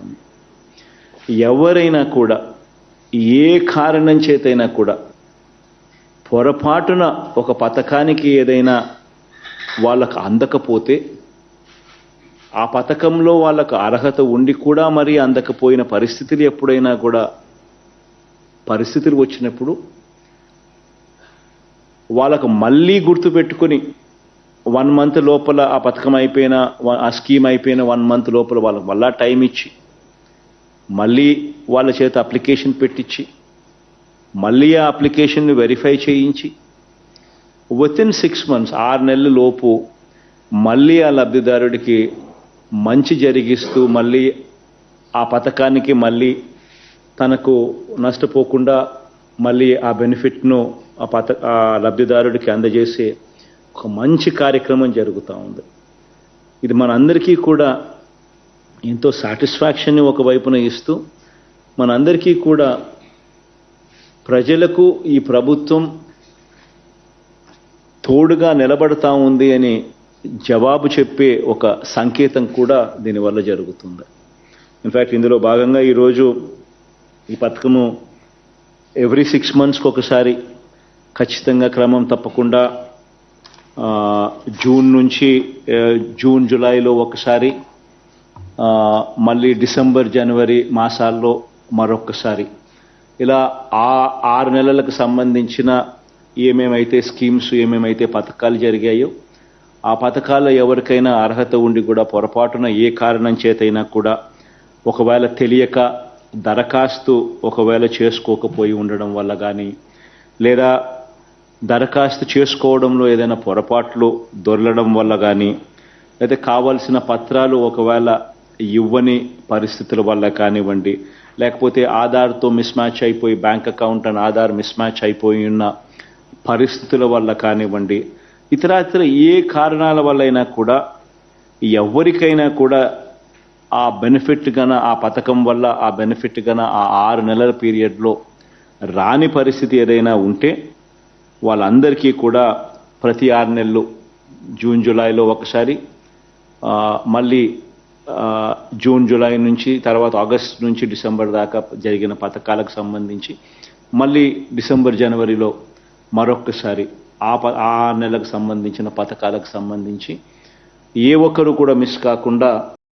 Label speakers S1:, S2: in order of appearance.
S1: కార్యక్రమం ఎవరైనా కూడా ఏ కారణం చేతైనా కూడా పొరపాటున ఒక పథకానికి ఏదైనా వాళ్ళకు అందకపోతే ఆ పథకంలో వాళ్ళకు అర్హత ఉండి కూడా మరి అందకపోయిన పరిస్థితులు ఎప్పుడైనా కూడా పరిస్థితులు వచ్చినప్పుడు వాళ్ళకు మళ్ళీ గుర్తుపెట్టుకొని వన్ మంత్ లోపల ఆ పథకం అయిపోయిన ఆ స్కీమ్ అయిపోయిన వన్ మంత్ లోపల వాళ్ళకి మళ్ళా టైం ఇచ్చి మళ్ళీ వాళ్ళ చేత అప్లికేషన్ పెట్టించి మళ్ళీ ఆ అప్లికేషన్ని వెరిఫై చేయించి విత్ ఇన్ సిక్స్ మంత్స్ ఆరు నెలల లోపు మళ్ళీ ఆ లబ్ధిదారుడికి మంచి జరిగిస్తూ మళ్ళీ ఆ పథకానికి మళ్ళీ తనకు నష్టపోకుండా మళ్ళీ ఆ బెనిఫిట్ను ఆ పథ ఆ లబ్ధిదారుడికి అందజేసే ఒక మంచి కార్యక్రమం జరుగుతూ ఉంది. ఇది మనందరికీ కూడా ఎంతో సాటిస్ఫాక్షన్ని ఒకవైపున ఇస్తూ మనందరికీ కూడా ప్రజలకు ఈ ప్రభుత్వం తోడుగా నిలబడతా ఉంది అని జవాబు చెప్పే ఒక సంకేతం కూడా దీనివల్ల జరుగుతుంది. ఇన్ఫ్యాక్ట్ ఇందులో భాగంగా ఈరోజు ఈ పథకము ఎవ్రీ సిక్స్ మంత్స్కి ఒకసారి ఖచ్చితంగా క్రమం తప్పకుండా జూన్ నుంచి జూన్ జూలైలో ఒకసారి మళ్ళీ డిసెంబర్ జనవరి మాసాల్లో మరొకసారి ఇలా ఆ ఆరు నెలలకు సంబంధించిన ఏమేమైతే స్కీమ్స్ ఏమేమైతే పథకాలు జరిగాయో ఆ పథకాల్లో ఎవరికైనా అర్హత ఉండి కూడా పొరపాటున ఏ కారణం చేతైనా కూడా ఒకవేళ తెలియక దరఖాస్తు ఒకవేళ చేసుకోకపోయి ఉండడం వల్ల కానీ లేదా దరఖాస్తు చేసుకోవడంలో ఏదైనా పొరపాట్లు దొరలడం వల్ల కానీ లేదా కావాల్సిన పత్రాలు ఒకవేళ ఇవ్వని పరిస్థితుల వల్ల కానివ్వండి లేకపోతే ఆధార్తో మిస్ మ్యాచ్ అయిపోయి bank account and Aadhaar mismatch అయిపోయి ఉన్న పరిస్థితుల వల్ల కానివ్వండి ఇతరాతర ఏ కారణాల వల్లైనా కూడా ఎవరికైనా కూడా ఆ బెనిఫిట్ గన ఆ పథకం వల్ల ఆ బెనిఫిట్ గన ఆ ఆరు నెలల పీరియడ్లో రాని పరిస్థితి ఏదైనా ఉంటే వాళ్ళందరికీ కూడా ప్రతి ఆరు నెలలు జూన్ జూలైలో ఒకసారి మళ్ళీ జూన్ జూలై నుంచి తర్వాత ఆగస్ట్ నుంచి డిసెంబర్ దాకా జరిగిన పథకాలకు సంబంధించి మళ్ళీ డిసెంబర్ జనవరిలో మరొక్కసారి ఆ ప ఆ నెలకు సంబంధించిన పథకాలకు సంబంధించి ఏ ఒక్కరు కూడా మిస్ కాకుండా